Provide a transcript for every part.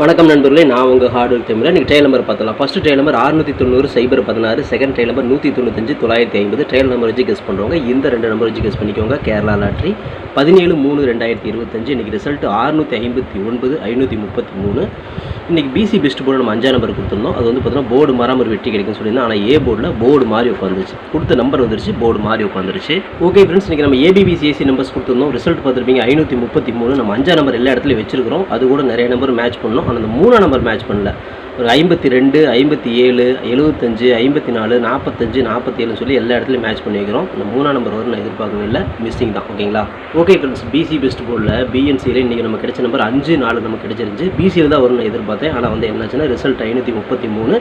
வணக்கம் நண்பர்களே நான் உங்கள் ஹார்ட் ஒர்க் தமிழ் நீங்கள் ட்ரையல் நம்பர் பார்த்தலாம் ஃபஸ்ட்டு ட்ரையல் நம்பர் அறுநூற்றி தொண்ணூறு சைபர் பதினாறு. செகண்ட் ட்ரையல் நம்பர் நூற்றி தொண்ணூத்தஞ்சு தொள்ளாயிரத்தி ஐம்பது. ட்ரையல் நம்பர் வச்சு கெஸ் பண்ணுறவங்க இந்த ரெண்டு நம்பர் வச்சு கெஸ் பண்ணிக்கோங்க. கேரளா லாட்ரி பதினேழு மூணு ரெண்டாயிரத்தி இருபத்தஞ்சு. இன்றைக்கி ரிசல்ட் அறுநூற்றி ஐம்பத்தி ஒன்பது ஐநூற்றி முப்பத்தி மூணு. இன்றைக்கி பிசி பெஸ்ட் போர்டு நம்ம அஞ்சாம் நம்பர் கொடுத்துருந்தோம். அது வந்து பார்த்தீங்கன்னா போர்டு மாறாம ஒரு வெற்றி கிடைக்கும் சொல்லியிருந்தோம் ஆனால் ஏ போர்டில் போர்டு மாறி உட்காந்துருச்சு கொடுத்த நம்பர் வந்துருச்சு போர்டு மாறி உட்காந்துருச்சு ஓகே ஃப்ரெண்ட்ஸ் இன்றைக்கி நம்ம ஏபிபிசிஎஸ்சி நம்பர்ஸ் கொடுத்துருந்தோம். ரிசல்ட் பார்த்துருப்பீங்க ஐநூற்றி முப்பத்தி மூணு. நம்ம அஞ்சாம் நம்பர் எல்லா இடத்துலையும் வச்சிருக்கிறோம். அது கூட நிறைய நம்பர் மேட்ச் பண்ணோம் ஆனால் அந்த மூணாம் நம்பர் மேட்ச் பண்ணல. ஒரு ஐம்பத்தி ரெண்டு ஐம்பத்தி ஏழு எழுபத்தஞ்சு ஐம்பத்தி நாலு நாற்பத்தஞ்சு நாற்பத்தி சொல்லி எல்லா இடத்துலையும் மேட்ச் பண்ணி வைக்கிறோம். இந்த மூணாம் நம்பர் வரும் நான் எதிர்பார்க்கவே இல்லை. மிஸ்ஸிங் தான் ஓகேங்களா ஓகே ஃப்ரெண்ட்ஸ் பிசி பெஸ்ட் போர்டில் பிஎன்சியில் இன்றைக்கி நம்ம கிடைச்ச நம்பர் அஞ்சு நாலு நமக்கு கிடைச்சிருந்துச்சு. பிசியில் தான் வரும் நான் எதிர்பார்த்தேன். ஆனால் வந்து என்னாச்சுன்னா ரிசல்ட் ஐநூற்றி முப்பத்தி மூணு.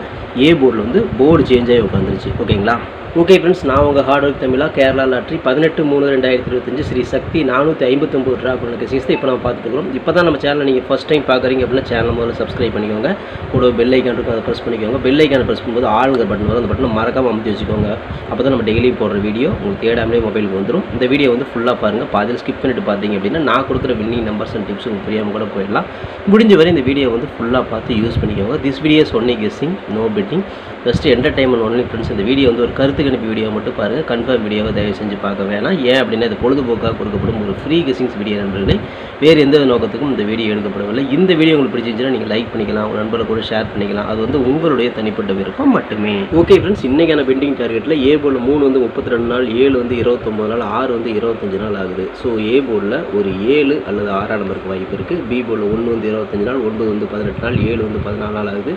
ஏ போர்டில் வந்து போர்டு சேஞ்ச் ஆகி உட்காந்துருச்சு ஓகேங்களா ஓகே ஃப்ரெண்ட்ஸ் நான் உங்கள் ஹார்ட் ஒர்க் தமிழா கேரளா லாட்ரி பதினெட்டு மூணு ரெண்டாயிரத்தி இருபத்தஞ்சு ஸ்ரீ சக்தி நானூற்றி ஐம்பத்தொம்பது ரூபா உங்களுக்கு சிக்ஸ்த்து இப்போ நம்ம பார்த்துருக்கோம் இப்போ தான் நம்ம சேனலை நீங்கள் ஃபஸ்ட் டைம் பார்க்குறீங்க அப்படின்னா சேனல் முதல்ல சப்ஸ்கிரைப் பண்ணிக்கோங்க. கூட பெல் ஐக்கான் இருக்கும் அதை ப்ரெஸ் பண்ணிக்கோங்க. பெல் ஐக்கான் ப்ரெஸ் பண்ணும்போது ஆளுங்க பட்டன் வரும். அந்த பட்டனை மறக்காமல் அமைத்து வச்சுக்கோங்க. அப்போ தான் நம்ம டெய்லி போடுற வீடியோ உங்களுக்கு தேடாமலே மொபைலுக்கு வந்துடும் இந்த வீடியோ வந்து ஃபுல்லாக பாருங்கள் பாதியில் ஸ்கிப் பண்ணிட்டு பார்த்தீங்க அப்படின்னா நான் கொடுக்குற வின்னிங் நம்பர்ஸ் அண்ட் டிப்ஸ் உங்களுக்கு புரியாமல் கூட போயிடலாம். முடிஞ்ச வரை இந்த வீடியோ வந்து ஃபுல்லாக பார்த்து யூஸ் பண்ணிக்கோங்க. This videos only guessing no betting just entertainment only friends இந்த வீடியோ வந்து ஒரு கருத்து கணிப்பு வீடியோ மட்டும் பாருங்கள் கன்ஃபார்ம் வீடியோவை தயவு செஞ்சு பார்க்க வேணாம். ஏன் அப்படின்னா இது பொழுதுபோக்காக கொடுக்கப்படும் ஒரு ஃப்ரீ கெஸிங்ஸ் வீடியோ நண்பர்களே. வேறு எந்த நோக்கத்துக்கும் இந்த வீடியோ எடுக்கப்படவில்லை. இந்த வீடியோ உங்களுக்கு பிடிச்சிருந்துச்சுன்னா நீங்கள் லைக் பண்ணிக்கலாம் உங்கள் நண்பர்களை கூட ஷேர் பண்ணிக்கலாம். அது வந்து உங்களுடைய தனிப்பட்ட விருப்பம் மட்டுமே. ஓகே ஃப்ரெண்ட்ஸ் இன்றைக்கான பெண்டிங் டார்கெட்டில் ஏ போர்டில் மூணு வந்து முப்பத்தி ரெண்டு நாள் ஏழு வந்து இருபத்தொம்பது நாள் ஆறு வந்து இருபத்தஞ்சு நாள் ஆகுது. ஸோ ஏ போர்டில் ஒரு ஏழு அல்லது ஆறாம் நம்பருக்கு வாய்ப்பு இருக்குது பி போர்டில் ஒன்று வந்து இருபத்தஞ்சு நாள் ஒன்பது வந்து பதினெட்டு நாள் ஏழு வந்து பதினாலு நாள் ஆகுது.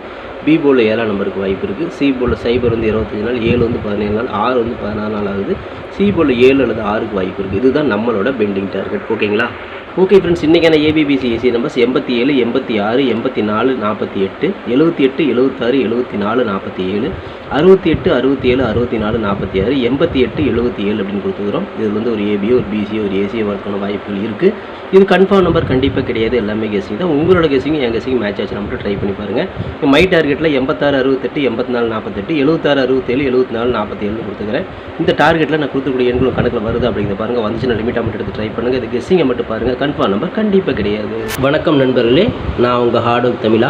பி போர்டில் ஏழாம் நம்பருக்கு வாய்ப்பு இருக்குது சி போர்டில் சைபர் வந்து இருபத்தஞ்சு நாள் ஏழு வந்து பதினேழு நாள் ஆறு வந்து பதினாறு நாள் ஆகுது. சி போர்டில் ஏழு அல்லது ஆறுக்கு வாய்ப்பு இருக்குது இதுதான் நம்மளோட பெண்டிங் டார்கெட் ஓகேங்களா ஓகே ஃப்ரெண்ட்ஸ் இன்றைக்கான A B B C A C numbers எண்பத்தி ஏழு எண்பத்தி ஆறு எண்பத்தி நாலு நாற்பத்தி எட்டு எழுபத்தி எட்டு எழுபத்தாறு எழுபத்தி நாலு நாற்பத்தி ஏழு அறுபத்தி எட்டு அறுபத்தி ஏழு அறுபத்தி நாலு நாற்பத்தி ஆறு எண்பத்தி எட்டு எழுபத்தி ஏழு அப்படின்னு கொடுத்துக்கிறோம். இதில் வந்து ஒரு ஏபியோ ஒரு பிசியோ ஒரு ஏசியோ வரக்கான வாய்ப்புகள் இருக்குது இது கன்ஃபார்ம் நம்பர் கண்டிப்பாக கிடையாது. எல்லாமே கெஸிங் தான். உங்களோட கெஸிங் என் கெஸிங் மேட்ச் ஆச்சு மட்டும் ட்ரை பண்ணி பாருங்கள் மை டார்கெட்டில் எண்பத்தாறு அறுபத்தெட்டு எண்பத்தி நாலு நாற்பத்தெட்டு எழுபத்தாறு அறுபத்தேழு எழுபத்தி நாலு நாற்பத்தி ஏழு கொடுத்துக்கிறேன். இந்த டார்கெட்டில் நான் கொடுத்துக்கூடிய எண்களும் கணக்கில் வருது அப்படிங்கிற பாருங்கள் வந்துச்சுன்னா லிமிட்டாக மட்டும் எடுத்து ட்ரை பண்ணுங்கள் இது கெஸ்ஸிங்கை மட்டும் பாருங்கள் கன்ஃபார்ம் நம்பர் கண்டிப்பாக கிடையாது. வணக்கம் நண்பர்களே நான் உங்கள் ஹார்ட் ஒர்க் தமிழா.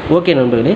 ஓகே நண்பர்களே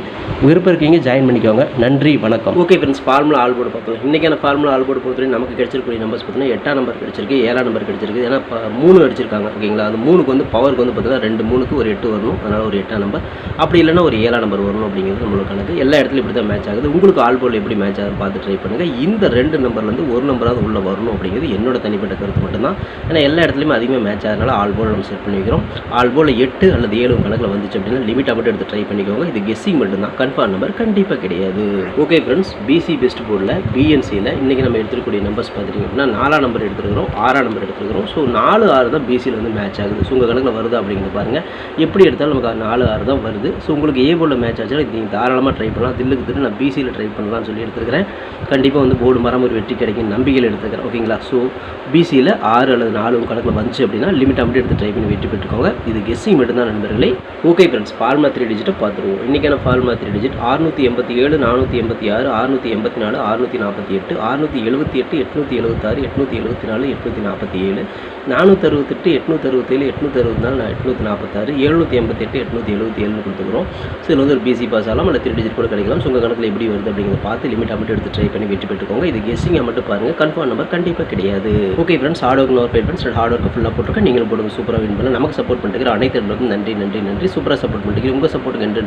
விருப்பம் இருக்கீங்க ஜாயின் பண்ணிக்கோங்க. நன்றி வணக்கம். Okay friends formula all board பார்ப்போம். இன்றைக்கான ஃபார்முலா ஆல் போர்டு பொறுத்தவரை நமக்கு கிடைச்சிருக்கூடிய நம்பர்ஸ் பார்த்தீங்கன்னா எட்டாம் நம்பர் கிடச்சிருக்கு ஏழாம் நம்பர் கிடச்சிருக்கு. ஏன்னா இப்போ மூணு அடிச்சிருக்காங்க ஓகேங்களா அந்த மூணுக்கு வந்து பவருக்கு வந்து பார்த்தீங்கன்னா ரெண்டு மூணுக்கு ஒரு எட்டு வரணும். அதனால் ஒரு எட்டாம் நம்பர் அப்படி இல்லைன்னா ஒரு ஏழாம் நம்பர் வரணும் அப்படிங்கிறது நம்மளுக்கு கணக்கு. எல்லா இடத்துலையும் இப்படி தான் மேட்ச் ஆகுது. உங்களுக்கு ஆல் போர்டில் எப்படி மேட்ச் ஆகுது பார்த்து ட்ரை பண்ணுங்கள் இந்த ரெண்டு நம்பர்லேருந்து ஒரு நம்பராவது உள்ளே வரணும் அப்படிங்கிறது என்னோட தனிப்பட்ட கருத்து மட்டும்தான். ஏன்னா எல்லா இடத்துலையுமே அதிகமாக மேட்ச் ஆகிறதுனால ஆல் போர்டு நம்ம செட் பண்ணி வைக்கிறோம் ஆல் போர்டில் எட்டு அல்லது ஏழு கணக்கில் வந்துச்சு அப்படின்னா லிமிட்டாக மட்டும் எடுத்து ட்ரை பண்ணிக்கோங்க. இது கெஸ்ஸிங் மட்டும்தான் கன்ஃபார்ம் நம்பர் கண்டிப்பாக கிடையாது. ஓகே ஃப்ரெண்ட்ஸ் பிசி பெஸ்ட் போர்டில் பிஎன்சியில் இன்றைக்கி நம்ம எடுத்துக்கூடிய நம்பர்ஸ் பார்த்துட்டிங்க அப்படின்னா நாலாம் நம்பர் எடுத்துருக்கிறோம் ஆறாம் நம்பர் எடுத்துருக்கிறோம். ஸோ நாலு ஆறு தான் பிசியில் வந்து மேட்ச் ஆகுது. ஸோ உங்கள் கணக்கில் வருது அப்படிங்கிறது பாருங்கள் எப்படி எடுத்தாலும் நமக்கு நாலு ஆறு தான் வருது. ஸோ உங்களுக்கு ஏ போர்டில் மேட்ச் ஆச்சாலும் இது நீங்கள் தாராளமாக ட்ரை பண்ணலாம். தில்லுக்கு திரு நான் பிசியில் ட்ரை பண்ணலாம்னு சொல்லி எடுத்துருக்கிறேன். கண்டிப்பாக வந்து போர்டு மரம் ஒரு வெற்றி கிடைக்கும் நம்பிக்கையில் எடுத்துக்கிறேன் ஓகேங்களா ஸோ பிசியில் ஆறு அல்லது நாலு உங்கள் கணக்கில் வந்துச்சு அப்படின்னா லிமிட்டாக மட்டும் எடுத்து ட்ரை பண்ணி வெற்றி பெற்றுக்கோங்க. இது கெஸ்ஸிங் மட்டும்தான் நண்பர்களே. ஓகே ஃப்ரெண்ட்ஸ் ஃபார்மா த்ரீ டிஜிட்டை பார்த்துருவோம். இன்றைக்கான ஃபார்முலா த்ரீ டிஜிட் அறுநூற்றி எண்பத்தி ஏழு நானூற்றி எண்பத்தி ஆறு அறுநூற்றி எண்பத்தி நாலு அறுநூற்றி நாற்பத்தி எட்டு அறுநூற்றி எழுபத்தி எட்டு எட்நூற்றி எழுபத்தாறு எட்நூற்றி எழுபத்தி நாலு எட்நூற்றி நாற்பத்தி ஏழு நானூற்றி அறுபத்தெட்டு எட்நூற்றி அறுபத்தேழு எட்நூற்றி அறுபத்தி நாலு எட்நூற்றி நாற்பத்தாறு எழுநூற்றி எண்பத்தெட்டு எட்நூற்றி எழுபத்தி ஏழுன்னு கொடுத்துக்கிறோம் ஸோ இதில் வந்து ஒரு பிசி பாஸ் ஆகலாம் இல்லை த்ரீ டிஜிட் கூட கிடைக்கலாம். ஸோ உங்கள் கணக்கில் எப்படி வருது அப்படிங்கிறத பார்த்து லிமிட்டாக மட்டும் எடுத்து ட்ரை பண்ணி வெற்றி பெற்றுக்கோங்க. இது கெஸ்ஸிங்காக மட்டும் பாருங்கள் கன்ஃபார்ம் நம்பர் கண்டிப்பாக கிடையாது. Okay friends hard work nor bad friends hard work ஃபுல்லாக போட்டுருக்கேன். நீங்களும் போடுங்க. சூப்பராக வின் பண்ண நமக்கு சப்போர்ட் பண்ணுறதுக்கு அனைத்து நன்றி நன்றி நன்றி. சூப்பராக சப்போர்ட் பண்ணுறீங்க உங்கள் சப்போர்ட்டுக்கு